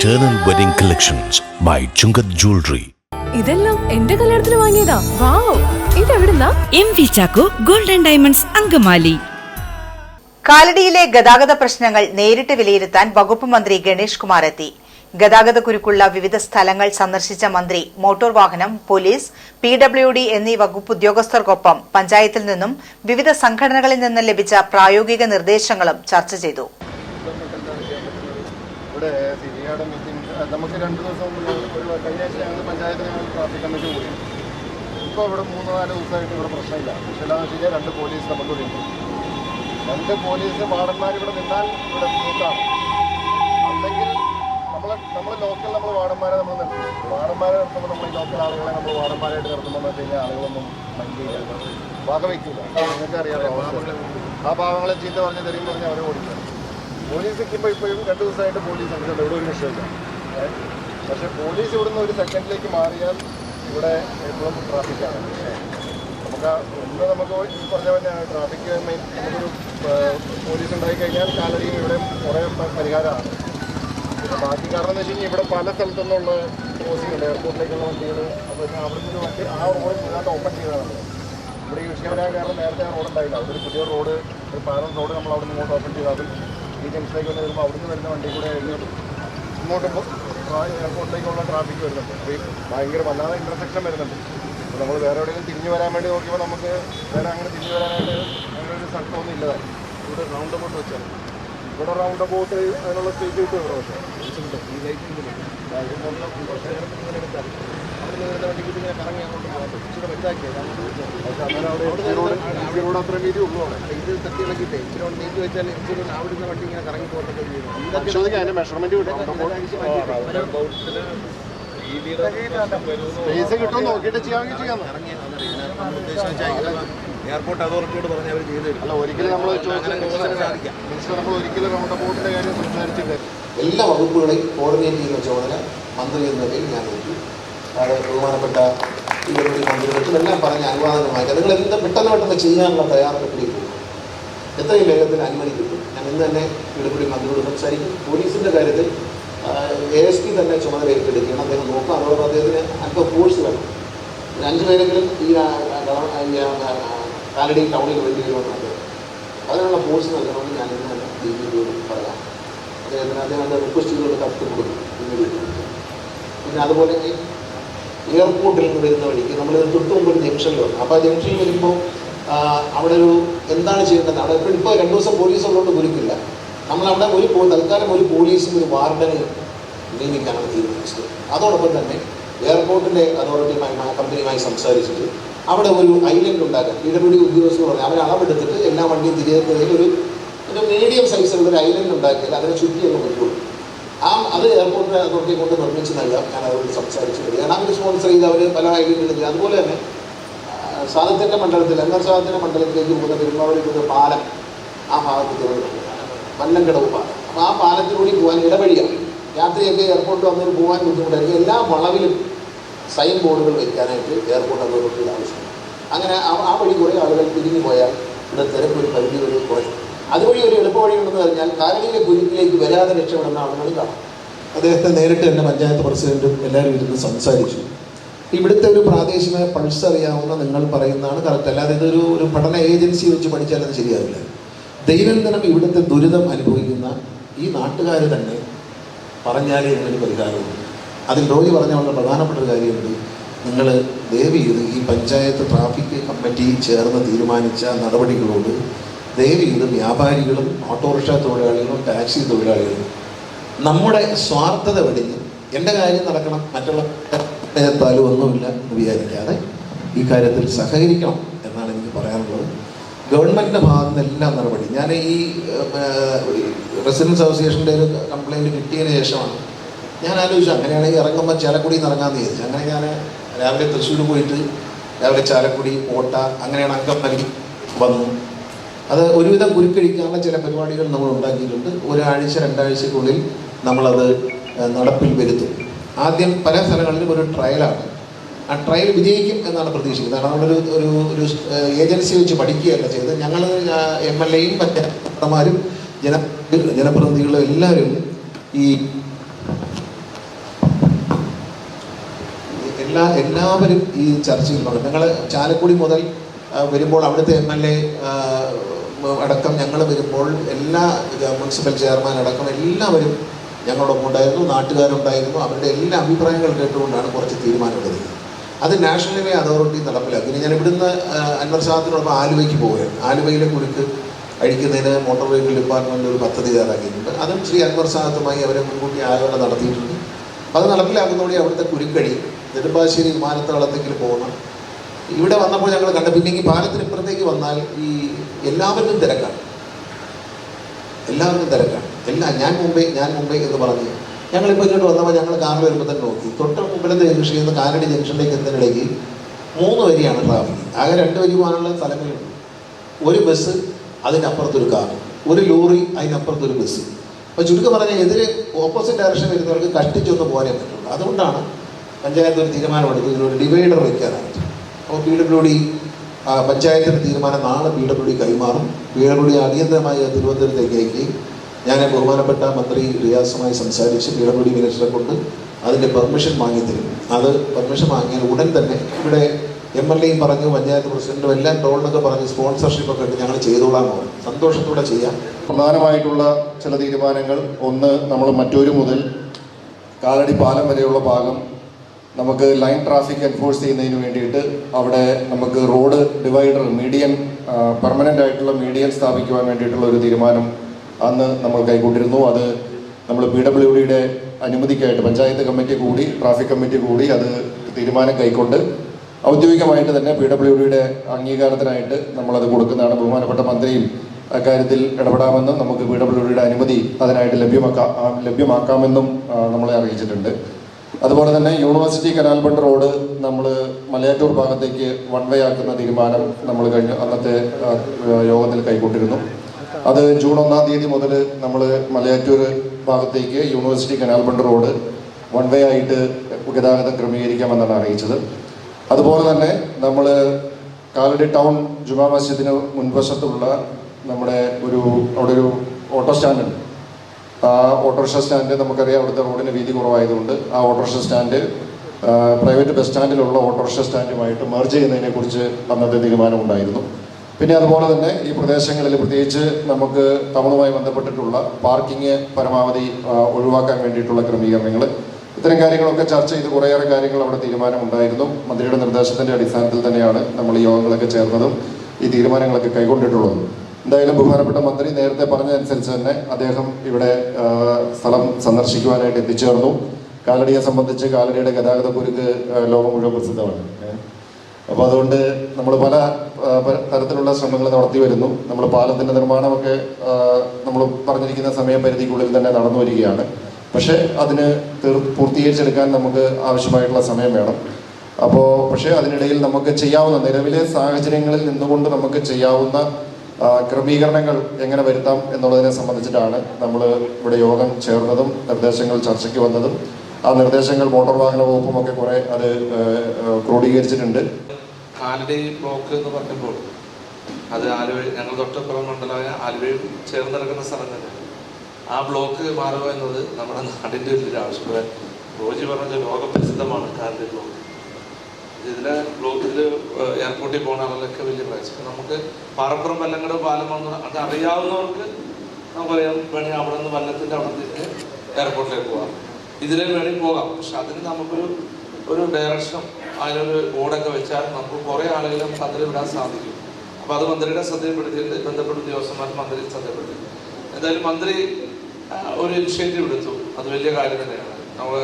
Eternal Wedding Collections by Chungath Jewelry. ഇതെല്ലാം എന്റെ കല്യാണത്തിന് വാങ്ങിയതാ. Wow. ഇതെവിടുന്നാ? M V Chacko golden diamonds Angamaly. കാലടിയിലെ ഗതാഗത പ്രശ്നങ്ങൾ നേരിട്ട് വിലയിരുത്താൻ വകുപ്പ് മന്ത്രി ഗണേഷ് കുമാർ എത്തി. ഗതാഗത കുരുക്കുള്ള വിവിധ സ്ഥലങ്ങൾ സന്ദർശിച്ച മന്ത്രി മോട്ടോർ വാഹനം പോലീസ് പി ഡബ്ല്യു ഡി എന്നീ വകുപ്പ് ഉദ്യോഗസ്ഥർക്കൊപ്പം പഞ്ചായത്തിൽ നിന്നും വിവിധ സംഘടനകളിൽ നിന്നും ലഭിച്ച പ്രായോഗിക നിർദ്ദേശങ്ങളും ചർച്ച ചെയ്തു. ഇവിടെ സിരിയാടെ മീറ്റിംഗ് നമുക്ക് രണ്ട് ദിവസം മുമ്പ് ഒരു കഴിഞ്ഞ ആഴ്ച ഞങ്ങൾ പഞ്ചായത്തിന് ഞങ്ങൾ ട്രാഫിക് കമ്മിറ്റി കൂടി ഇപ്പോൾ ഇവിടെ മൂന്ന് നാല് ദിവസമായിട്ട് ഇവിടെ പ്രശ്നമില്ല. പക്ഷേ എന്താണെന്ന് വെച്ച് കഴിഞ്ഞാൽ രണ്ട് പോലീസ് നമുക്കിവിടെ ഉണ്ട് രണ്ട് പോലീസ് വാർഡന്മാർ ഇവിടെ നിന്നാൽ ഇവിടെ സ്മൂത്താണ് അല്ലെങ്കിൽ നമ്മൾ നമ്മൾ ലോക്കൽ നമ്മൾ വാർഡന്മാരെ നമ്മൾ നിർത്തും. വാർഡന്മാരെ നിർത്തുമ്പോൾ നമ്മൾ ഈ ലോക്കൽ ആളുകളെ നമ്മൾ വാർഡന്മാരായിട്ട് നിർത്തുമ്പോൾ എന്ന് വെച്ച് ആളുകളൊന്നും മൈൻഡ് ചെയ്യില്ല. വകവയ്ക്കില്ല നിങ്ങൾക്ക് അറിയാമല്ലോ ആ പാവങ്ങളെ ചീത്ത പറഞ്ഞ് തരും പറഞ്ഞ് അവരെ ഓടിക്കും. പോലീസ് നിൽക്കുമ്പോൾ ഇപ്പോഴും രണ്ട് ദിവസമായിട്ട് പോലീസ് ഉണ്ട് ഇവിടെ ഒരു വിഷയമില്ല പക്ഷെ പോലീസ് ഇവിടുന്ന് ഒരു സെക്കൻഡിലേക്ക് മാറിയാൽ ഇവിടെ എപ്പോഴും ട്രാഫിക്കാണ് നമുക്ക് ഒന്ന് നമുക്ക് ഈ പറഞ്ഞ പോലെ ട്രാഫിക് മെയിൻ നമുക്കൊരു പോലീസ് ഉണ്ടായി കഴിഞ്ഞാൽ കാലടിയും ഇവിടെ കുറേ പരിഹാരമാണ്. പിന്നെ ബാക്കി കാരണം എന്ന് വെച്ച് ഇവിടെ പല സ്ഥലത്തു നിന്നുള്ള ക്രോസിംഗ് ഉണ്ട്. എയർപോർട്ടിലേക്കുള്ള വണ്ടികൾ അപ്പോൾ അവിടെ നിന്ന് വണ്ടി ആ റോഡ് മുഴുവൻ ഓപ്പൺ ചെയ്തതാണ്. ഇവിടെ ഈ വിഷയം കാരണം നേരത്തെ ആ റോഡ് ഉണ്ടായില്ല. അതൊരു പുതിയ റോഡ് ഒരു പാലം റോഡ് നമ്മൾ അവിടെ നിന്ന് ഇങ്ങോട്ട് ഓപ്പൺ ചെയ്ത് അതും ഈ ജംഗ്ഷനിലേക്ക് വന്ന് വരുമ്പോൾ അവിടുന്ന് വരുന്ന വണ്ടി കൂടെ ഇങ്ങോട്ട് ഇങ്ങോട്ടും എയർപോർട്ടിലേക്കുള്ള ട്രാഫിക് വരുന്നുണ്ട്. അപ്പോൾ ഈ ഭയങ്കര വല്ലാതെ ഇന്റർസെക്ഷൻ വരുന്നുണ്ട്. അപ്പോൾ നമ്മൾ വേറെ എവിടെയെങ്കിലും തിരിഞ്ഞു വരാൻ വേണ്ടി നോക്കിയപ്പോൾ നമുക്ക് വേറെ അങ്ങനെ തിരിഞ്ഞു വരാനായിട്ട് അങ്ങനെ ഒരു സ്ഥലത്തൊന്നും ഇല്ലതായി ഇവിടെ റൗണ്ട് അബൌട്ട് വെച്ചാൽ ഇവിടെ റൗണ്ട് അബൌട്ട് അതിനുള്ള സ്പേസ് കിട്ടും ഇവിടെ പക്ഷേ. ഇത് തട്ടി ഇച്ചിരി നീക്കി വെച്ചാൽ ഇച്ചിരി അവിടുന്ന് വണ്ടി ഇങ്ങനെ കറങ്ങി മെഷർമെന്റ് സ്പേസ് കിട്ടും നോക്കിയിട്ട് ചെയ്യാമെങ്കിൽ ചെയ്യാം. എയർപോർട്ട് അതോറിറ്റിയോട് പറഞ്ഞ് അവർ ചെയ്തു തരും. അല്ല ഒരിക്കലും നമ്മൾ മിനിസ്റ്റർ നമ്മൾ ഒരിക്കലും നമ്മുടെ ബോട്ടിന്റെ കാര്യം സംസാരിച്ചില്ല. എല്ലാ വകുപ്പുകളെയും കോർഡിനേറ്റ് ചെയ്യുന്ന ചുമതല മന്ത്രി എന്ന നിലയിൽ ഞാൻ നോക്കി അത് ബഹുമാനപ്പെട്ട ഇവരുടെ മന്ത്രികൾക്കും എല്ലാം പറഞ്ഞ അനുവാദനമായി നിങ്ങൾ എന്ത് പെട്ടെന്ന് പെട്ടെന്ന് ചെയ്യാനുള്ള തയ്യാറെടുപ്പിലേക്ക് പോകും. എത്രയും വേഗത്തിൽ അനുമതി കിട്ടും. ഞാൻ ഇന്ന് തന്നെ ഇടപെടി മന്ത്രിയോട് സംസാരിക്കും. പോലീസിന്റെ കാര്യത്തിൽ എ എസ് പി തന്നെ ചുമതല ഏറ്റെടുക്കുകയാണ്. അദ്ദേഹം നോക്കുക അതോടൊപ്പം അദ്ദേഹത്തിന് അല്പം ഫോഴ്സ് വേണം. അഞ്ച് പേരെങ്കിലും ഈ കാലടി ടൗണിൽ വേണ്ടി വരുമെന്നുണ്ട് അതിനുള്ള ഫോഴ്സ് നൽകണമെന്ന് ഞാൻ ഇന്ന് തന്നെ ഡി ജി പറയാം. അദ്ദേഹത്തിന് അദ്ദേഹം എന്റെ റിക്വസ്റ്റ് ചെയ്തുകൊണ്ട് കത്ത് കൊടുക്കും പിന്നെ അതുപോലെ ഈ എയർപോർട്ടിൽ നിന്ന് വരുന്ന വഴിക്ക് നമ്മൾ തൊട്ട് മുമ്പ് ഒരു ജംഗ്ഷനിൽ വന്നു. അപ്പോൾ ആ ജംഗ്ഷനിൽ വരുമ്പോൾ അവിടെ ഒരു എന്താണ് ചെയ്യേണ്ടത്? അവിടെ ഇപ്പോൾ ഇപ്പോൾ രണ്ട് ദിവസം പോലീസ് ഉള്ളതുകൊണ്ട് കുരുക്കില്ല നമ്മളവിടെ ഒരു തൽക്കാലം ഒരു പോലീസും ഒരു വാർഡനെ നിയമിക്കാനാണ് തീരുമാനിച്ചത്. അതോടൊപ്പം തന്നെ എയർപോർട്ടിന്റെ അതോറിറ്റിയുമായി കമ്പനിയുമായി സംസാരിച്ചിട്ട് അവിടെ ഒരു ഐലൻഡ് ഉണ്ടാക്കാൻ ഡി ഉദ്യോഗസ്ഥർ പറഞ്ഞു. അവർ അളവെടുത്തിട്ട് എല്ലാ വണ്ടിയും തിരികെ ഒരു ഒരു മീഡിയം സൈസിലുള്ള ഒരു ഐലൻഡ് ഉണ്ടാക്കിയാൽ അതിനെ ചുറ്റി അങ്ങ് പറ്റുള്ളൂ ആ അത് എയർപോർട്ടിൽ അതോറിറ്റി കൊണ്ട് നിർമ്മിച്ച് നൽകാം ഞാൻ അവരോട് സംസാരിച്ചു വരികയാണ് അവർ സ്പോൺസർ ചെയ്ത് അവർ പല ഐഡിയകളും അതുപോലെ തന്നെ സാദത്തിന്റെ മണ്ഡലത്തിൽ അന്നർ സാദത്തിന്റെ മണ്ഡലത്തിലേക്ക് പോകുന്ന പെരുമാവളി പോകുന്ന പാലം ആ ഭാഗത്ത് തീർന്നിട്ടുണ്ട് വല്ലങ്കടവ് പാലം. അപ്പോൾ ആ പാലത്തിലൂടെ പോകാൻ ഇടവഴിയാണ്. രാത്രിയൊക്കെ എയർപോർട്ട് വന്നതിന് പോകാൻ ബുദ്ധിമുട്ടായിരിക്കും. എല്ലാ വളവിലും സൈൻ ബോർഡുകൾ വയ്ക്കാനായിട്ട് എയർപോർട്ട് അതോറിറ്റിയുടെ ആവശ്യമാണ് അങ്ങനെ ആ വഴി കുറേ ആളുകൾ തിരിഞ്ഞു പോയാൽ ഇവിടെ തിരക്കൊരു പരിധി വരെ കുറയും. അതുവഴി ഒരു എളുപ്പ വഴിയുണ്ടെന്ന് പറഞ്ഞാൽ കാലടിയിലെ കുരുക്കിലേക്ക് വരാതെ രക്ഷപ്പെടുന്ന ആളുകൾ കാണാം. അദ്ദേഹത്തെ നേരിട്ട് തന്നെ പഞ്ചായത്ത് പ്രസിഡന്റും എല്ലാവരും ഇരുന്ന് സംസാരിച്ചു. ഇവിടുത്തെ ഒരു പ്രാദേശിക പൾസ് അറിയാവുന്ന നിങ്ങൾ പറയുന്നതാണ് കറക്റ്റ് അല്ലാതെ ഇതൊരു ഒരു പഠന ഏജൻസി വെച്ച് പഠിച്ചാലത് ശരിയാവില്ല. ദൈനംദിനം ഇവിടുത്തെ ദുരിതം അനുഭവിക്കുന്ന ഈ നാട്ടുകാർ തന്നെ പറഞ്ഞാലേ ഇതിനൊരു പരിഹാരമുണ്ട് അതിൽ റോയി പറഞ്ഞ വളരെ പ്രധാനപ്പെട്ട ഒരു കാര്യമുണ്ട്. നിങ്ങൾ ദയവ് ചെയ്ത് ഈ പഞ്ചായത്ത് ട്രാഫിക് കമ്മിറ്റി ചേർന്ന് തീരുമാനിച്ച നടപടികളോട് ദയവ് ചെയ്ത് വ്യാപാരികളും ഓട്ടോറിക്ഷ തൊഴിലാളികളും ടാക്സി തൊഴിലാളികളും നമ്മുടെ സ്വാർത്ഥത വെടിഞ്ഞ് എന്റെ കാര്യം നടക്കണം മറ്റുള്ള ഒന്നുമില്ല എന്ന് വിചാരിക്കാതെ ഈ കാര്യത്തിൽ സഹകരിക്കണം എന്നാണ് എനിക്ക് പറയാനുള്ളത്. ഗവൺമെന്റിന്റെ ഭാഗത്ത് നിന്ന് എല്ലാ നടപടി. ഞാൻ ഈ റെസിഡൻസ് അസോസിയേഷന്റെ ഒരു കംപ്ലയിന്റ് കിട്ടിയതിന് ശേഷമാണ് ഞാൻ ആലോചിച്ചു അങ്ങനെയാണെങ്കിൽ ഇറങ്ങുമ്പോൾ ചാലക്കുടി ഇറങ്ങാമെന്ന് ചെയ്തു അങ്ങനെ ഞാൻ രാവിലെ തൃശ്ശൂർ പോയിട്ട് രാവിലെ ചാലക്കുടി കോട്ട അങ്ങനെയാണ് നൽകി വന്നു. അത് ഒരുവിധം കുരുക്കഴിക്കാനുള്ള ചില പരിപാടികൾ നമ്മൾ ഉണ്ടാക്കിയിട്ടുണ്ട്. ഒരാഴ്ച രണ്ടാഴ്ചക്കുള്ളിൽ നമ്മളത് നടപ്പിൽ വരുത്തും. ആദ്യം പല സ്ഥലങ്ങളിലും ഒരു ട്രയലാണ്. ആ ട്രയൽ വിജയിക്കും എന്നാണ് പ്രതീക്ഷിക്കുന്നത്. കാരണം നമ്മളൊരു ഒരു ഒരു ഏജൻസി വെച്ച് പഠിക്കുകയല്ല ചെയ്തത്. ഞങ്ങൾ എം എൽ എയും മറ്റു ജന ജനപ്രതിനിധികളും എല്ലാവരും ഈ എല്ലാ എല്ലാവരും ഈ ചർച്ചയിൽ പങ്കെടുക്കും. ഞങ്ങൾ ചാലക്കുടി മുതൽ വരുമ്പോൾ അവിടുത്തെ എം എൽ എ അടക്കം ഞങ്ങൾ വരുമ്പോൾ എല്ലാ മുനിസിപ്പൽ ചെയർമാൻ അടക്കം എല്ലാവരും ഞങ്ങളോടൊപ്പം ഉണ്ടായിരുന്നു നാട്ടുകാരുണ്ടായിരുന്നു. അവരുടെ എല്ലാ അഭിപ്രായങ്ങൾ കേട്ടുകൊണ്ടാണ് കുറച്ച് തീരുമാനമെടുത്തത്. അത് നാഷണൽ ഹൈവേ അതോറിറ്റി നടപ്പിലാക്കി. ഞാൻ ഇവിടുന്ന് അൻവർ സാദത്തിനോടൊപ്പം ആലുവയ്ക്ക് പോവുകയാണ്. ആലുവയിലെ കുരുക്ക് അഴിക്കുന്നതിന് മോട്ടോർ വെഹിക്കിൾ ഡിപ്പാർട്ട്മെന്റ് ഒരു പദ്ധതി തയ്യാറാക്കിയിട്ടുണ്ട്. അതും ശ്രീ അൻവർ സാദത്തുമായി അവരെ മുൻകൂട്ടി ആലോചന നടത്തിയിട്ടുണ്ട്. അത് നടപ്പിലാക്കുന്നതോടെ അവിടുത്തെ കുരുക്കടി നെടുമ്പാശ്ശേരി വിമാനത്താവളത്തേക്ക് പോകണം ഇവിടെ വന്നപ്പോൾ ഞങ്ങൾ കണ്ട. പിന്നെ ഈ പാലത്തിന് ഇപ്പുറത്തേക്ക് വന്നാൽ ഈ എല്ലാവർക്കും തിരക്കാണ്. എല്ലാവർക്കും തിരക്കാണ്. എല്ലാ ഞാൻ മുംബൈ ഞാൻ മുംബൈ എന്ന് പറഞ്ഞ് ഞങ്ങളിപ്പോൾ ഇങ്ങോട്ട് വന്നപ്പോൾ ഞങ്ങൾ കാറിൽ വരുമ്പോൾ തന്നെ നോക്കി. തൊട്ട് മുമ്പിലത്തെ ജംഗ്ഷനിൽ നിന്ന് കാലടി ജംഗ്ഷനിലേക്ക് എത്തുന്നിടയ്ക്ക് മൂന്ന് വരിയാണ് ട്രാഫിക് ആകെ രണ്ട് വരി പോകാനുള്ള സ്ഥലങ്ങളുണ്ട്. ഒരു ബസ് അതിനപ്പുറത്തൊരു കാർ ഒരു ലോറി അതിനപ്പുറത്തൊരു ബസ് അപ്പോൾ ചുരുക്കം പറഞ്ഞാൽ എതിരെ ഓപ്പോസിറ്റ് ഡയറക്ഷൻ വരുന്നവർക്ക് കഷ്ടിച്ചൊന്ന് പോകാനേ പറ്റുള്ളൂ. അതുകൊണ്ടാണ് പഞ്ചായത്ത് ഒരു തീരുമാനമെടുത്ത് ഇതിനൊരു ഡിവൈഡർ വയ്ക്കാനായിട്ട് അപ്പോൾ പി ഡബ്ല്യു ഡി പഞ്ചായത്തിന്റെ തീരുമാനം നാളെ പി ഡബ്ല്യു ഡി കൈമാറും. പി ഡബ്ല്യു ഡി അടിയന്തരമായി തിരുവനന്തപുരത്തേക്ക് അയക്കുകയും ഞാൻ ബഹുമാനപ്പെട്ട മന്ത്രി റിയാസുമായി സംസാരിച്ച് പി ഡബ്ല്യു ഡി മിനിസ്റ്ററെ കൊണ്ട് അതിന്റെ പെർമിഷൻ വാങ്ങി തരും. അത് പെർമിഷൻ വാങ്ങിയാൽ ഉടൻ തന്നെ ഇവിടെ എം എൽ എയും പറഞ്ഞു പഞ്ചായത്ത് പ്രസിഡന്റും എല്ലാം ടോളിനൊക്കെ പറഞ്ഞ് സ്പോൺസർഷിപ്പ് ഒക്കെ ഇട്ട് ഞങ്ങൾ ചെയ്തോളാം സന്തോഷത്തോടെ ചെയ്യാം. പ്രധാനമായിട്ടുള്ള ചില തീരുമാനങ്ങൾ ഒന്ന് നമ്മൾ മറ്റൊരു മുതൽ കാലടി പാലം വരെയുള്ള ഭാഗം നമുക്ക് ലൈൻ ട്രാഫിക് എൻഫോഴ്സ് ചെയ്യുന്നതിന് വേണ്ടിയിട്ട് അവിടെ നമുക്ക് റോഡ് ഡിവൈഡർ മീഡിയൻ പെർമനന്റ് ആയിട്ടുള്ള മീഡിയൻ സ്ഥാപിക്കുവാൻ വേണ്ടിയിട്ടുള്ള ഒരു തീരുമാനം അന്ന് നമ്മൾ കൈക്കൊണ്ടിരുന്നു. അത് നമ്മൾ പി ഡബ്ല്യു ഡിയുടെ അനുമതിക്കായിട്ട് പഞ്ചായത്ത് കമ്മിറ്റി കൂടി ട്രാഫിക് കമ്മിറ്റി കൂടി അത് തീരുമാനം കൈക്കൊണ്ട് ഔദ്യോഗികമായിട്ട് തന്നെ പി ഡബ്ല്യു ഡിയുടെ അംഗീകാരത്തിനായിട്ട് നമ്മളത് കൊടുക്കുന്നതാണ്. ബഹുമാനപ്പെട്ട മന്ത്രിയും അക്കാര്യത്തിൽ ഇടപെടാമെന്നും നമുക്ക് പി ഡബ്ല്യു ഡിയുടെ അനുമതി അതിനായിട്ട് ലഭ്യമാക്കാം ലഭ്യമാക്കാമെന്നും നമ്മളെ അറിയിച്ചിട്ടുണ്ട്. അതുപോലെ തന്നെ യൂണിവേഴ്സിറ്റി കനാൽബണ്ട് റോഡ് നമ്മൾ മലയാറ്റൂർ ഭാഗത്തേക്ക് വൺ വേ ആക്കുന്ന തീരുമാനം നമ്മൾ കഴിഞ്ഞ അന്നത്തെ യോഗത്തിൽ കൈക്കൊണ്ടിരുന്നു. അത് ജൂൺ ഒന്നാം തീയതി മുതൽ നമ്മൾ മലയാറ്റൂർ ഭാഗത്തേക്ക് university canal bund road one way ആയിട്ട് ഗതാഗതം ക്രമീകരിക്കാമെന്നാണ് അറിയിച്ചത്. അതുപോലെ തന്നെ നമ്മൾ കാലടി ടൗൺ ജുമാ മസ്ജിദിന് മുൻവശത്തുള്ള നമ്മുടെ ഒരു അവിടെ ഒരു ഓട്ടോ സ്റ്റാൻഡുണ്ട്. ഓട്ടോറിക്ഷ സ്റ്റാൻഡ് നമുക്കറിയാം അവിടുത്തെ റോഡിന് വീതി കുറവായതുകൊണ്ട് ആ ഓട്ടോറിക്ഷ സ്റ്റാൻഡ് പ്രൈവറ്റ് ബസ് സ്റ്റാൻഡിലുള്ള ഓട്ടോറിക്ഷ സ്റ്റാൻഡുമായിട്ട് മെർജ് ചെയ്യുന്നതിനെക്കുറിച്ച് അന്നത്തെ തീരുമാനമുണ്ടായിരുന്നു. പിന്നെ അതുപോലെ തന്നെ ഈ പ്രദേശങ്ങളിൽ പ്രത്യേകിച്ച് നമുക്ക് ടൗണുമായി ബന്ധപ്പെട്ടിട്ടുള്ള പാർക്കിംഗ് പരമാവധി ഒഴിവാക്കാൻ വേണ്ടിയിട്ടുള്ള ക്രമീകരണങ്ങൾ ഇത്തരം കാര്യങ്ങളൊക്കെ ചർച്ച ചെയ്ത് കുറേയേറെ കാര്യങ്ങൾ അവിടെ തീരുമാനമുണ്ടായിരുന്നു. മന്ത്രിയുടെ നിർദ്ദേശത്തിന്റെ അടിസ്ഥാനത്തിൽ തന്നെയാണ് നമ്മൾ ഈ യോഗങ്ങളൊക്കെ ചേർന്നതും ഈ തീരുമാനങ്ങളൊക്കെ കൈക്കൊണ്ടിട്ടുള്ളതും. എന്തായാലും ബഹുമാനപ്പെട്ട മന്ത്രി നേരത്തെ പറഞ്ഞതനുസരിച്ച് തന്നെ അദ്ദേഹം ഇവിടെ സ്ഥലം സന്ദർശിക്കുവാനായിട്ട് എത്തിച്ചേർന്നു. കാലടിയെ സംബന്ധിച്ച് കാലടിയുടെ ഗതാഗത കുരുക്ക് ലോകം മുഴുവൻ പ്രസിദ്ധമാണ്. അപ്പോൾ അതുകൊണ്ട് നമ്മൾ പല തരത്തിലുള്ള ശ്രമങ്ങൾ നടത്തി വരുന്നു. നമ്മൾ പാലത്തിന്റെ നിർമ്മാണമൊക്കെ നമ്മൾ പറഞ്ഞിരിക്കുന്ന സമയപരിധിക്കുള്ളിൽ തന്നെ നടന്നു വരികയാണ്. പക്ഷേ അതിന് തീർ പൂർത്തീകരിച്ചെടുക്കാൻ നമുക്ക് ആവശ്യമായിട്ടുള്ള സമയം വേണം. അപ്പോൾ പക്ഷേ അതിനിടയിൽ നമുക്ക് ചെയ്യാവുന്ന നിലവിലെ സാഹചര്യങ്ങളിൽ നിന്നുകൊണ്ട് നമുക്ക് ചെയ്യാവുന്ന ക്രമീകരണങ്ങൾ എങ്ങനെ വരുത്താം എന്നുള്ളതിനെ സംബന്ധിച്ചിട്ടാണ് നമ്മൾ ഇവിടെ യോഗം ചേർന്നതും നിർദ്ദേശങ്ങൾ ചർച്ചയ്ക്ക് വന്നതും. ആ നിർദ്ദേശങ്ങൾ മോട്ടോർ വാഹന വകുപ്പും ഒക്കെ കുറെ അത് ക്രോഡീകരിച്ചിട്ടുണ്ട്. ബ്ലോക്ക് എന്ന് പറഞ്ഞപ്പോൾ അത് ആലുവഴി ഞങ്ങൾ തൊട്ടപ്പുറം മണ്ഡലമായ ആലുവഴി ചേർന്ന് സ്ഥലം തന്നെ. ആ ബ്ലോക്ക് മാറുക എന്നത് നമ്മുടെ നാടിന്റെ ഒരു ആവശ്യം റോജി പറഞ്ഞ ലോകപ്രസിദ്ധമാണ് കാലടി ബ്ലോക്ക്. ഇതിലെ ബ്ലോക്കിൽ എയർപോർട്ടിൽ പോകുന്ന ആളുകളൊക്കെ വലിയ പ്രയാസം. നമുക്ക് പാറപ്പുറം വല്ലങ്ങട് പാലം അത് അറിയാവുന്നവർക്ക് നമുക്കറിയാം വേണമെങ്കിൽ അവിടെ നിന്ന് വല്ലത്തിന്റെ അവിടെ നിന്ന് എയർപോർട്ടിലേക്ക് പോകാം. ഇതിലെ വേണമെങ്കിൽ പോകാം. പക്ഷെ അതിന് നമുക്കൊരു ഒരു ഡയറക്ഷൻ അതിനൊരു ബോർഡൊക്കെ വെച്ചാൽ നമുക്ക് കുറേ ആളുകളെ അതിൽ വിടാൻ സാധിക്കും. അപ്പോൾ അത് മന്ത്രിയുടെ ശ്രദ്ധയിൽപ്പെടുത്തിയിട്ട് ബന്ധപ്പെട്ട ഉദ്യോഗസ്ഥന്മാർ മന്ത്രി ശ്രദ്ധപ്പെടുത്തി എന്തായാലും മന്ത്രി ഒരു ഇനിഷ്യേറ്റീവ് എടുത്തു. അത് വലിയ കാര്യം തന്നെയാണ്. നമ്മൾ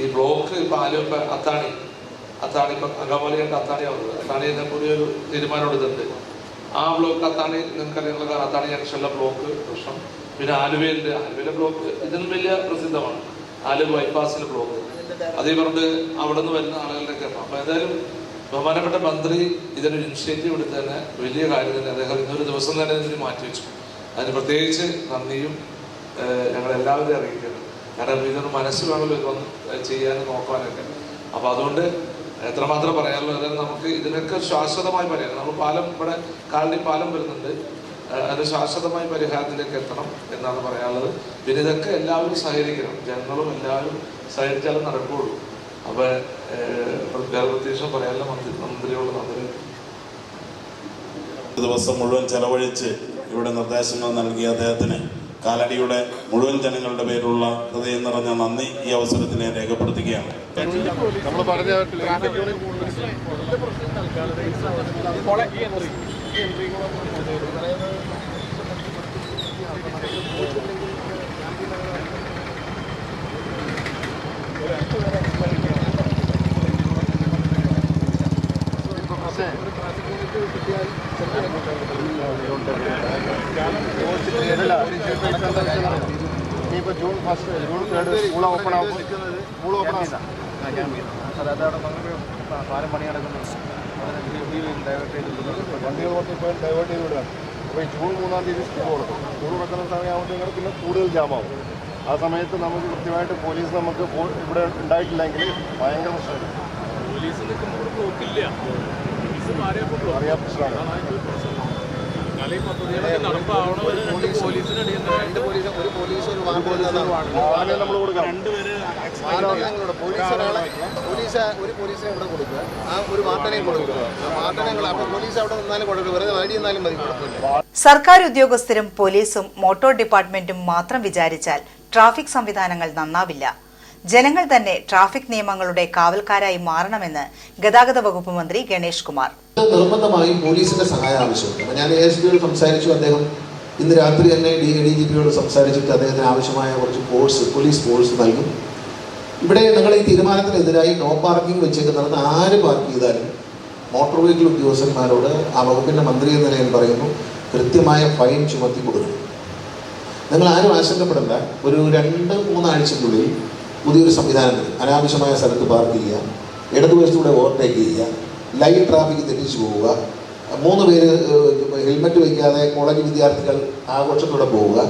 ഈ ബ്ലോക്ക് ഇപ്പോൾ ആലോ ഇപ്പം അത്താണി അത്താണി ഇപ്പം അത്താണിയാവുന്നത് അത്താണി എന്നെ പുതിയൊരു ഒരു തീരുമാനം എടുത്തിട്ടുണ്ട്. ആ ബ്ലോക്ക് അത്താണി നിങ്ങൾക്കറിയാനുള്ള കാരണം അത്താണി ജംഗ്ഷനിലെ ബ്ലോക്ക് പ്രശ്നം. പിന്നെ ആലുവയിലെ ആലുവയിലെ ബ്ലോക്ക് ഇതിനും വലിയ പ്രസിദ്ധമാണ്. ആലുവ ബൈപ്പാസിലെ ബ്ലോക്ക് അതേ പറഞ്ഞ് അവിടെ നിന്ന് വരുന്ന ആളുകളുടെ എണ്ണം അപ്പോൾ ഏതായാലും ബഹുമാനപ്പെട്ട മന്ത്രി ഇതിനൊരു ഇനിഷ്യേറ്റീവ് എടുത്ത് തന്നെ വലിയ കാര്യം തന്നെ. അദ്ദേഹം ഇന്നൊരു ദിവസം തന്നെ ഇതിന് മാറ്റിവെച്ചു അതിന് പ്രത്യേകിച്ച് നന്ദിയും ഞങ്ങളെല്ലാവരും അറിയിക്കണം കാരണം ഇതൊരു മനസ്സ് വേണമല്ലോ ഇതൊന്ന് ചെയ്യാനും നോക്കാനൊക്കെ. അപ്പോൾ അതുകൊണ്ട് എത്രമാത്രം പറയാനുള്ളൂ? അതായത് നമുക്ക് ഇതിനൊക്കെ ശാശ്വതമായി പറയാം നമ്മൾ പാലം ഇവിടെ കാലടി പാലം വരുന്നുണ്ട്. അത് ശാശ്വതമായ പരിഹാരത്തിലേക്ക് എത്തണം എന്നാണ് പറയാനുള്ളത്. പിന്നെ ഇതൊക്കെ എല്ലാവരും സഹകരിക്കണം. ജനങ്ങളും എല്ലാവരും സഹകരിച്ചാലും നടക്കുകയുള്ളൂ അപ്പോൾ പ്രത്യേകിച്ച് പറയാനുള്ള മന്ത്രി മന്ത്രിയോട് നന്ദി. ദിവസം മുഴുവൻ ചെലവഴിച്ച് ഇവിടെ നിർദ്ദേശങ്ങൾ നൽകിയ അദ്ദേഹത്തിന്. കാലടിയുടെ മുഴുവൻ ജനങ്ങളുടെ പേരിലുള്ള ഹൃദയം നിറഞ്ഞ നന്ദി ഈ അവസരത്തിൽ രേഖപ്പെടുത്തുകയാണ്. നമ്മൾ പറഞ്ഞ ഇനിയിപ്പോ June first June third school open ആകും സ്കൂൾ ഓപ്പൺ ആകും വണ്ടികൾ കുറച്ച് ഇപ്പോൾ ഡൈവേർട്ട് ചെയ്ത് വിടുകയാണ് അപ്പോൾ ഈ ജൂൺ മൂന്നാം തീയതി സ്കൂൾ കൊടുക്കും സ്കൂൾ തുറക്കുന്ന സമയമാകുമ്പോൾ പിന്നെ കൂടുതൽ ജാമാവും ആ സമയത്ത് നമുക്ക് കൃത്യമായിട്ട് പോലീസ് നമുക്ക് ഇവിടെ ഉണ്ടായിട്ടില്ലെങ്കിൽ ഭയങ്കര പ്രശ്നമാണ് പോലീസ് നമ്മൾ കൊടുക്കാം ഒരു ആ ഒരു അപ്പോൾ പോലീസ് അവിടെ സർക്കാർ ഉദ്യോഗസ്ഥരും പോലീസും മോട്ടോർ ഡിപ്പാർട്ട്മെന്റും മാത്രം വിചാരിച്ചാൽ ട്രാഫിക് സംവിധാനങ്ങൾ നന്നാവില്ല. ജനങ്ങൾ തന്നെ ട്രാഫിക് നിയമങ്ങളുടെ കാവൽക്കാരായി മാറണമെന്ന് ഗതാഗത വകുപ്പ് മന്ത്രി ഗണേഷ് കുമാർ. നിർബന്ധമായും പോലീസിന്റെ സഹായം ആവശ്യമുണ്ട് ഞാൻ സംസാരിച്ചു അദ്ദേഹം ഇന്ന് രാത്രി തന്നെ ഡി ഡി ജി പിയോട് സംസാരിച്ചിട്ട് അദ്ദേഹത്തിന് ആവശ്യമായ കുറച്ച് കോഴ്സ് പോലീസ് കോഴ്സ് നൽകും. ഇവിടെ നിങ്ങൾ ഈ തീരുമാനത്തിനെതിരായി നോ പാർക്കിംഗ് വെച്ചേക്കുന്നിടത്ത് ആര് പാർക്ക് ചെയ്താലും മോട്ടോർ വെഹിക്കിൾ ഉദ്യോഗസ്ഥന്മാരോട് ആ വകുപ്പിന്റെ മന്ത്രി എന്ന നിലയിൽ പറയുന്നു കൃത്യമായ ഫൈൻ ചുമത്തി കൊടുക്കും. നിങ്ങൾ ആരും ആശങ്കപ്പെടേണ്ട. ഒരു രണ്ട് മൂന്നാഴ്ചക്കുള്ളിൽ പുതിയൊരു സംവിധാനം വരും അനാവശ്യമായ സ്ഥലത്ത് പാർക്ക് ചെയ്യുക ഇടതുവശത്തൂടെ ഓവർടേക്ക് ചെയ്യുക ലൈവ് ട്രാഫിക് തെറ്റിച്ചു പോവുക മൂന്ന് പേര് ഹെൽമെറ്റ് വയ്ക്കാതെ കോളേജ് വിദ്യാർത്ഥികൾ ആഘോഷത്തോടെ പോവുക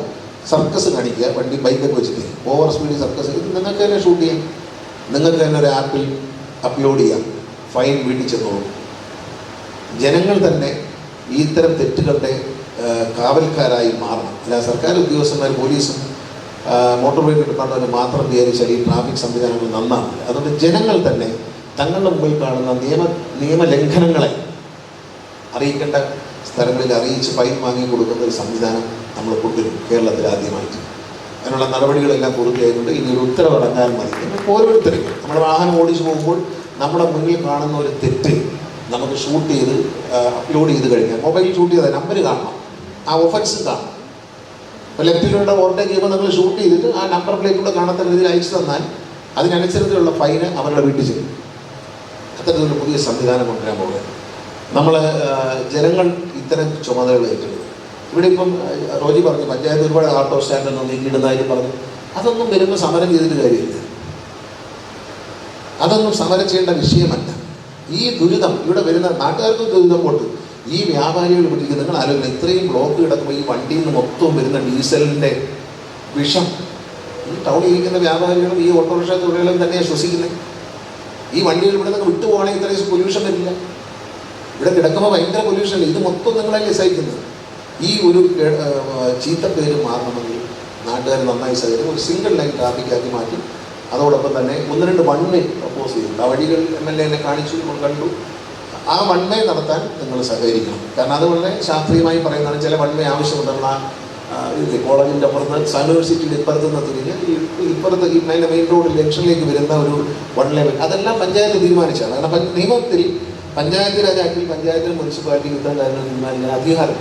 സർക്കസ് കാണിക്കുക വണ്ടി ബൈക്കൊക്കെ വെച്ചിട്ട് ഓവർ സ്പീഡ് സർക്കസ് നിങ്ങൾക്ക് തന്നെ ഷൂട്ട് ചെയ്യാം. നിങ്ങൾക്ക് തന്നെ ഒരു ആപ്പിൽ അപ്ലോഡ് ചെയ്യാം. ഫൈൻ വീട്ടിൽ ചെന്നോളൂ ജനങ്ങൾ തന്നെ ഈ ഇത്തരം തെറ്റുകളുടെ കാവൽക്കാരായി മാറണം. അല്ല സർക്കാർ ഉദ്യോഗസ്ഥന്മാർ പോലീസും മോട്ടോർ വെഹിക്കിൾ ഡിപ്പാർട്ട്മെന്റ് മാത്രം വിചാരിച്ചാൽ ഈ ട്രാഫിക് സംവിധാനങ്ങൾ നന്നാവില്ല. അതുകൊണ്ട് ജനങ്ങൾ തന്നെ തങ്ങളുടെ മുമ്പിൽ കാണുന്ന നിയമ നിയമലംഘനങ്ങളെ അറിയിക്കേണ്ട സ്ഥലങ്ങളിൽ അറിയിച്ച് ഫൈൻ വാങ്ങി കൊടുക്കുന്ന ഒരു സംവിധാനം നമ്മൾ കൊണ്ടുവരും കേരളത്തിൽ ആദ്യമായിട്ട്. അതിനുള്ള നടപടികളെല്ലാം പൂർത്തിയായിട്ടുണ്ട്. ഇനി ഒരു ഉത്തരവിറങ്ങാൻ മതി. നമുക്ക് ഓരോരുത്തരും നമ്മൾ വാഹനം ഓടിച്ചു പോകുമ്പോൾ നമ്മുടെ മുന്നിൽ കാണുന്ന ഒരു തെറ്റ് നമുക്ക് ഷൂട്ട് ചെയ്ത് അപ്ലോഡ് ചെയ്ത് കഴിഞ്ഞാൽ മൊബൈൽ ഷൂട്ട് ചെയ്ത നമ്പർ കാണണം. ആ ഒഫൻസ് കാണണം. ലെഫ്റ്റിലൂടെ ഓവർടേക്ക് ചെയ്യുമ്പോൾ നിങ്ങൾ ഷൂട്ട് ചെയ്തിട്ട് ആ നമ്പർ പ്ലേറ്റിലൂടെ കാണാത്ത രീതിയിൽ അയച്ചു തന്നാൽ അതിനനുസരിച്ചുള്ള ഫൈന് അവരുടെ വീട്ടിൽ ചെയ്യും അത്തരത്തിലുള്ള പുതിയ സംവിധാനം കൊണ്ടുവരാൻ പോകുന്നത്. നമ്മൾ ജനങ്ങൾ ഇത്തരം ചുമതലകൾ ഏറ്റെടുക്കും ഇവിടെ ഇപ്പം റോജി പറഞ്ഞു പഞ്ചായത്ത് ഒരുപാട് ആട്ടോ സ്റ്റാൻഡൊന്നും നീക്കിയിടുന്നതായിട്ട് പറഞ്ഞു. അതൊന്നും വരുമ്പോൾ സമരം ചെയ്തിട്ട് കാര്യമില്ല. അതൊന്നും സമരം ചെയ്യേണ്ട വിഷയമല്ല. ഈ ദുരിതം ഇവിടെ വരുന്ന നാട്ടുകാർക്കും ദുരിതം കൊണ്ട് ഈ വ്യാപാരികൾ പിടിക്കുന്ന നിങ്ങൾ ആലോചിക്കണം ഇത്രയും ബ്ലോക്ക് കിടക്കുമ്പോൾ ഈ വണ്ടിയിൽ നിന്ന് മൊത്തം വരുന്ന ഡീസലിന്റെ വിഷം. ഈ ടൗണിൽ ഇരിക്കുന്ന വ്യാപാരികളും ഈ ഓട്ടോറിക്ഷ തൊഴിലാളികളും തന്നെയാണ് ശ്വസിക്കുന്നത് ഈ വണ്ടികൾ ഇവിടെ നിന്ന് വിട്ടുപോകണമെങ്കിൽ ഇത്രയും പൊല്യൂഷൻ വരില്ല. ഇവിടെ കിടക്കുമ്പോൾ ഭയങ്കര പൊല്യൂഷൻ ഇത് മൊത്തം നിങ്ങളല്ലേ സഹിക്കുന്നത്? ഈ ഒരു ചീത്ത പേര് മാറണമെങ്കിൽ നാട്ടുകാർ നന്നായി സഹിക്കും ഒരു സിംഗിൾ ലൈൻ ട്രാഫിക്കാക്കി മാറ്റി. അതോടൊപ്പം തന്നെ ഒന്ന് രണ്ട് വൺ വേ പ്രപ്പോസ് ചെയ്തിട്ടുണ്ട് ആ വഴികൾ എം എൽ എന്നെ കാണിച്ചു കണ്ടു. ആ വൺ വേ നടത്താൻ നിങ്ങൾ സഹകരിക്കണം. കാരണം അത് വളരെ ശാസ്ത്രീയമായി പറയുന്നതാണ് ചില വൺ വേ ആവശ്യമുണ്ടെന്ന ഇത് കോളേജിന്റെ അപ്പുറത്ത് യൂണിവേഴ്സിറ്റിയുടെ ഇപ്പുറത്ത് നിന്ന് തിരിഞ്ഞ് ഈ ഇപ്പുറത്ത് ഈ മെയിൻ മെയിൻ റോഡ് ജംഗ്ഷനിലേക്ക് വരുന്ന ഒരു വൺ ലെവൽ അതെല്ലാം പഞ്ചായത്ത് തീരുമാനിച്ചാണ്. കാരണം നിയമത്തിൽ പഞ്ചായത്ത് രാജാക്കിൽ പഞ്ചായത്തിൽ മുനിസിപ്പാലിറ്റി ഇത്തരം കാര്യങ്ങൾ തീരുമാനിക്കാൻ അധികാരം.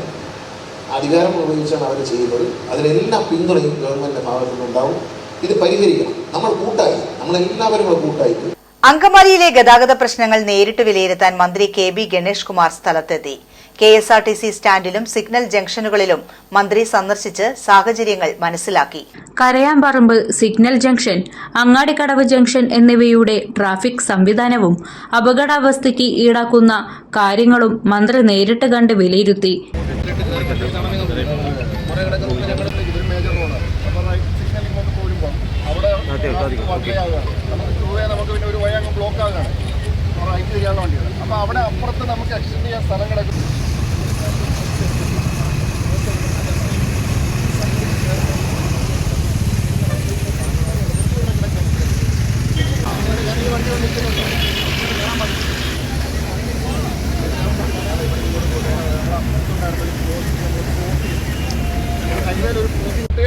അധികാരം ഉപയോഗിച്ചാണ് അവർ ചെയ്യുന്നത്. അതിലെല്ലാം പിന്തുണയും ഗവൺമെന്റിന്റെ ഭാഗത്തു നിന്നുണ്ടാവും ഇത് പരിഹരിക്കണം. നമ്മൾ കൂട്ടായി. നമ്മളെല്ലാവരും കൂടെ കൂട്ടായി അങ്കമാലിയിലെ ഗതാഗത പ്രശ്നങ്ങൾ നേരിട്ട് വിലയിരുത്താൻ മന്ത്രി കെ ബി ഗണേഷ് കുമാർ സ്ഥലത്തെത്തി. K S R T C സ്റ്റാൻഡിലും signal ജംഗ്ഷനുകളിലും മന്ത്രി സന്ദർശിച്ച് സാഹചര്യങ്ങൾ മനസ്സിലാക്കി. Karayamparamb signal junction Angadikkadavu junction എന്നിവയുടെ ട്രാഫിക് സംവിധാനവും അപകടാവസ്ഥയ്ക്ക് ഈടാക്കുന്ന കാര്യങ്ങളും മന്ത്രി നേരിട്ട് കണ്ട് വിലയിരുത്തി. അവിടെ പൊതുവേ നമുക്ക് പിന്നെ ഒരു വഴി ബ്ലോക്ക് ആകുകയാണ് റൈറ്റ് ചെയ്യാൻ വേണ്ടിയാണ് അപ്പോൾ അവിടെ അപ്പുറത്ത് നമുക്ക് എക്സ്റ്റെൻഡ് ചെയ്യാൻ സ്ഥലം കിടക്കും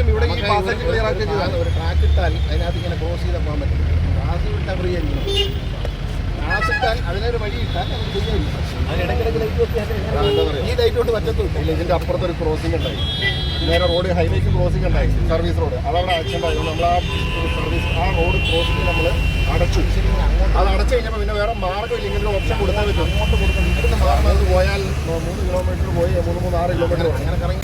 ഇവിടെ ഈ പാസേജ് ക്ലിയർ ആക്കി ഒരു ട്രാക്ക് ഇട്ടാൽ അതിനകത്ത് ഇങ്ങനെ ക്രോസ് ചെയ്ത് പോകാൻ പറ്റും. ഗ്ലാസ് വിട്ടാൽ ഫ്രീ ആയിരിക്കും. ഗ്ലാസ് ഇട്ടാൽ അതിനൊരു വഴി ഇട്ടാൽ നമുക്ക് ശരിയായിരിക്കും അതിനിടയ്ക്കിടയ്ക്ക് ഈ ലൈറ്റ് കൊണ്ട് പറ്റത്തുമില്ല. ഇല്ല ഇതിന്റെ അപ്പുറത്തൊരു ക്രോസിംഗ് ഉണ്ടായി. നേരെ റോഡ് ഹൈവേക്ക് ക്രോസിംഗ് ഉണ്ടായി. സർവീസ് റോഡ് അതവിടെ ആയിരുന്നു നമ്മൾ ആ സർവീസ് ആ റോഡ് ക്രോസിംഗ് നമ്മൾ അടച്ചു. അത് അടച്ചു കഴിഞ്ഞപ്പോൾ പിന്നെ വേറെ മാർഗമില്ല ഇങ്ങനെ ഓപ്ഷൻ കൊടുത്താൽ പറ്റും. അങ്ങോട്ട് കൊടുക്കണം ഇവിടുന്ന് മാറുന്നത് പോയാൽ മൂന്ന് കിലോമീറ്റർ പോയി മൂന്ന് മൂന്ന് ആറ് കിലോമീറ്റർ അങ്ങനെ കറങ്ങി.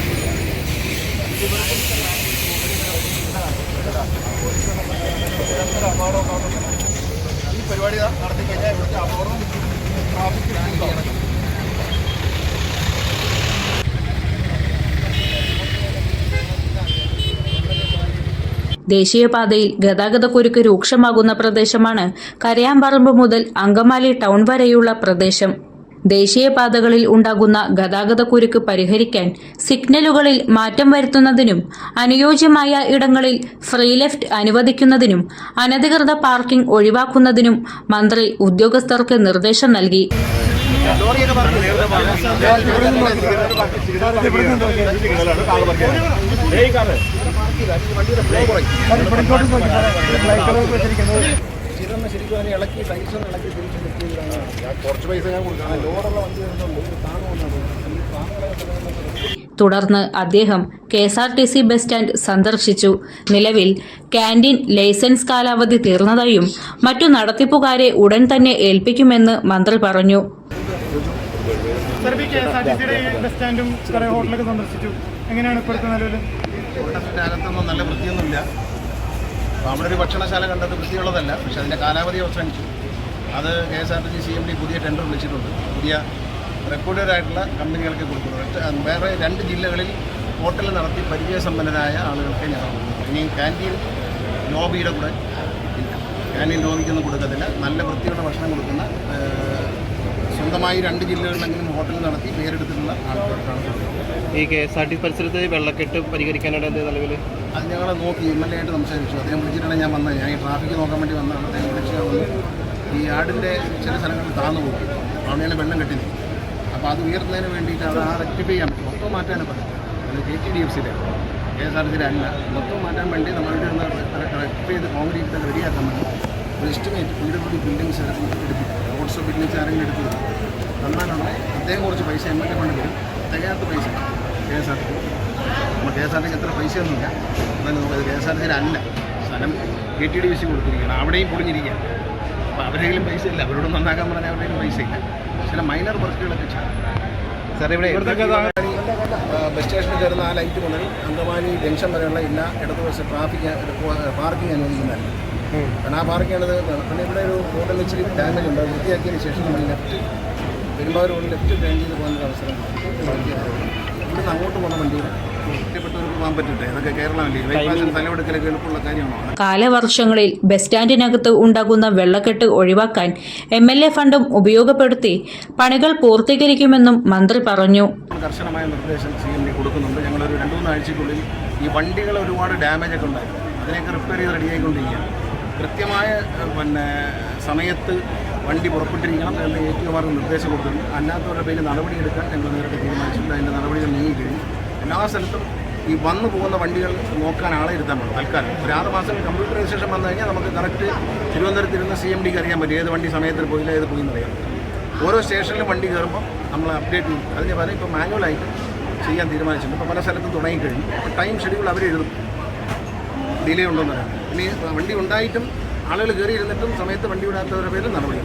ഈ ഇവിടുത്തെ അപകടം ട്രാഫിക് ദേശീയപാതയിൽ ഗതാഗതക്കുരുക്ക് രൂക്ഷമാകുന്ന പ്രദേശമാണ് കരയാമ്പറമ്പ് മുതൽ അങ്കമാലി ടൗൺ വരെയുള്ള പ്രദേശം. ദേശീയപാതകളിൽ ഉണ്ടാകുന്ന ഗതാഗതക്കുരുക്ക് പരിഹരിക്കാൻ സിഗ്നലുകളിൽ മാറ്റം വരുത്തുന്നതിനും അനുയോജ്യമായ ഇടങ്ങളിൽ ഫ്രീ ലെഫ്റ്റ് അനുവദിക്കുന്നതിനും അനധികൃത പാർക്കിംഗ് ഒഴിവാക്കുന്നതിനും മന്ത്രി ഉദ്യോഗസ്ഥർക്ക് നിർദ്ദേശം നൽകി. ഇതൊന്ന് ശരിക്കും അതിനെ ഇളക്കി ടൈൽസ് ഒന്ന് ഇളക്കി തിരിച്ച് ചെയ്താണ് കുറച്ച് പൈസ ഞാൻ കൊടുക്കാം. ലോഡുള്ള വണ്ടി താങ്ങുകളെ തുടർന്ന് അദ്ദേഹം K S R T C bus stand സന്ദർശിച്ചു. നിലവിൽ ക്യാന്റീൻ ലൈസൻസ് കാലാവധി തീർന്നതായും മറ്റു നടത്തിപ്പുകാരെ ഉടൻ തന്നെ ഏൽപ്പിക്കുമെന്ന് മന്ത്രി പറഞ്ഞു. എങ്ങനെയാണ് ഇപ്പോഴത്തെ നിലവിൽ നല്ല വൃത്തിയൊന്നുമില്ല. അവിടെ ഒരു ഭക്ഷണശാല കണ്ടത് വൃത്തിയുള്ളതല്ല പക്ഷെ അതിന്റെ കാലാവധി അവസാനിച്ചു. അത് K S R T C C M D പുതിയ ടെൻഡർ വിളിച്ചിട്ടുണ്ട്. പുതിയ റെക്കോർഡറായിട്ടുള്ള കമ്പനികൾക്ക് കൊടുക്കുന്നു. ഒറ്റ- വേറെ രണ്ട് ജില്ലകളിൽ ഹോട്ടൽ നടത്തി പരിചയസമ്പന്നരായ ആളുകൾക്ക് ഞാൻ കൊടുക്കുന്നത് ഇനി ക്യാന്റീൻ ലോബിയുടെ കൂടെ ഇല്ല. ക്യാന്റീൻ ലോബിക്കൊന്നും കൊടുക്കത്തില്ല. നല്ല വൃത്തിയുള്ള ഭക്ഷണം കൊടുക്കുന്ന സ്വന്തമായി രണ്ട് ജില്ലകളിലെങ്കിലും ഹോട്ടൽ നടത്തി പേരെടുത്തിട്ടുള്ള ആൾക്കാർക്കാണ് കൊടുക്കുന്നത് ഈ കെ എസ് ആർ ടി പരിസരത്ത് വെള്ളക്കെട്ട് പരിഹരിക്കാനായിട്ട് എന്ത് നിലവിൽ അത് ഞങ്ങൾ നോക്കി എം എൽ എ ആയിട്ട് സംസാരിച്ചു. അദ്ദേഹം വിളിച്ചിട്ടാണ് ഞാൻ വന്നത്. ഞാൻ ഈ ട്രാഫിക്ക് നോക്കാൻ വേണ്ടി വന്നതാണ്. അദ്ദേഹം വിളിച്ച് വന്നു. ഈ ആടിന്റെ ചില സ്ഥലങ്ങളിൽ താന്നു പോകും അവിടെയാണ് വെള്ളം കെട്ടി അപ്പോൾ അത് ഉയർത്തുന്നതിന് വേണ്ടിയിട്ട് അത് ആ റെക്ടിഫൈ ചെയ്യാൻ പറ്റും. മൊത്തം മാറ്റാനും പറ്റും അത് കെ ടി ഡി എഫ് സിയിലെ കെ എസ് ആർ ടി അല്ല. മൊത്തം മാറ്റാൻ വേണ്ടി നമ്മളുടെ ഒന്ന് റെക്ടിഫൈ ചെയ്ത് കോൺക്രീറ്റ് തന്നെ റെഡിയാക്കാൻ വേണ്ടി ഒരു എസ്റ്റിമേറ്റ് വീട് കൂടി ബിൽഡിങ്സ് എടുപ്പിക്കും. റോഡ്സ് ബിൽഡിങ്സ് ആരെങ്കിലും എടുത്ത് തന്നാലുണ്ടെങ്കിൽ അദ്ദേഹം കുറച്ച് പൈസ എം എൽ എ കൊണ്ട് വരും തികയാത്ത പൈസ. കെ എസ് ആർ ടി നമ്മൾ കെ എസ് ആർ ടിക്ക് എത്ര പൈസയൊന്നുമില്ല. എന്നാലും നമുക്ക് കെ എസ് ആർ ടിയിലല്ല അല്ല. സ്ഥലം K T D B C കൊടുത്തിരിക്കുകയാണ്. അവിടെയും പൊടിഞ്ഞിരിക്കുക അപ്പോൾ അവരെങ്കിലും പൈസ ഇല്ല അവരോട് നന്നാക്കാൻ പറഞ്ഞാൽ അവരുടെ കയ്യിലും പൈസ ഇല്ല ചില മൈനർ വർക്കുകളൊക്കെ ചെയ്യും. സാർ ഇവിടെ ബസ് സ്റ്റേഷനിൽ കയറുന്ന ആ ലൈറ്റ് മുതൽ അങ്കമാലി ജംഗ്ഷൻ വരെയുള്ള എല്ലാ ഇടതുവശം ട്രാഫിക് പാർക്കിംഗ് അനുവദിക്കുന്നതല്ല കാരണം ആ പാർക്കിംഗ് ആണത് പിന്നെ ഇവിടെ ഒരു റോഡിൽ ഇച്ചിരി ഡാമേജ് ഉണ്ട്. വൃത്തിയാക്കിയതിന് ശേഷം നമ്മൾ ലെഫ്റ്റ് പെരുമ്പാവൂർ ലെഫ്റ്റ് ടേൺ ചെയ്ത് പോകുന്ന അവസരം ഇവിടുന്ന് അങ്ങോട്ട് പോകുന്ന വണ്ടികൾ എളുപ്പമുള്ള കാലവർഷങ്ങളിൽ ബസ് സ്റ്റാൻഡിനകത്ത് ഉണ്ടാകുന്ന വെള്ളക്കെട്ട് ഒഴിവാക്കാൻ എം എൽ എ ഫണ്ടും ഉപയോഗപ്പെടുത്തി പണികൾ പൂർത്തീകരിക്കുമെന്നും മന്ത്രി പറഞ്ഞു. കർശനമായ നിർദ്ദേശം സി എം ഡി കൊടുക്കുന്നുണ്ട്. ഞങ്ങൾ ഒരു രണ്ടു മൂന്നാഴ്ചക്കുള്ളിൽ ഈ വണ്ടികൾ ഒരുപാട് ഡാമേജ് ഒക്കെ ഉണ്ടായിരുന്നു അതിനെയൊക്കെ റിപ്പയർ ചെയ്ത് റെഡിയായിക്കൊണ്ടിരിക്കുകയാണ് കൃത്യമായ പിന്നെ സമയത്ത് വണ്ടി പുറപ്പെട്ടിരിക്കണം എന്ന് എ ടി ഒമാർക്ക് നിർദ്ദേശം കൊടുത്തിട്ടുണ്ട് അല്ലാത്തവരുടെ പേരിൽ നടപടിയെടുക്കാൻ ഞങ്ങൾ നേരത്തെ തീരുമാനിച്ചിട്ടുണ്ട്. അതിന്റെ നടപടികൾ നീങ്ങിക്കഴിഞ്ഞു. എല്ലാ സ്ഥലത്തും ഈ വന്നു പോകുന്ന വണ്ടികൾ നോക്കാൻ ആളെ ഇരുത്താൻ പറ്റും. തൽക്കാലം. ഒരു ആറ് മാസം കമ്പ്യൂട്ടർ രജിസ്ട്രേഷൻ വന്നു കഴിഞ്ഞാൽ നമുക്ക് കറക്റ്റ് തിരുവനന്തപുരത്ത് ഇരുന്ന സി എം ഡിക്ക് അറിയാൻ പറ്റും. ഏത് വണ്ടി സമയത്തിൽ പോയില്ല ഏത് പോയി എന്നറിയാം ഓരോ സ്റ്റേഷനിലും വണ്ടി കയറുമ്പോൾ നമ്മൾ അപ്ഡേറ്റ് ചെയ്യും. അതിന് പകരം ഇപ്പോൾ മാനുവലായിട്ട് ചെയ്യാൻ തീരുമാനിച്ചിട്ടുണ്ട്. ഇപ്പോൾ പല സ്ഥലത്തും തുടങ്ങിക്കഴിഞ്ഞു. ടൈം ഷെഡ്യൂൾ അവർ എഴുതും. ഡിലേ ഉണ്ടോ എന്നറിയാം ഇനി വണ്ടി ഉണ്ടായിട്ടും ആളുകൾ കയറിയിരുന്നിട്ടും സമയത്ത് വണ്ടി വിടാത്തവരുടെ പേരിൽ നടപടി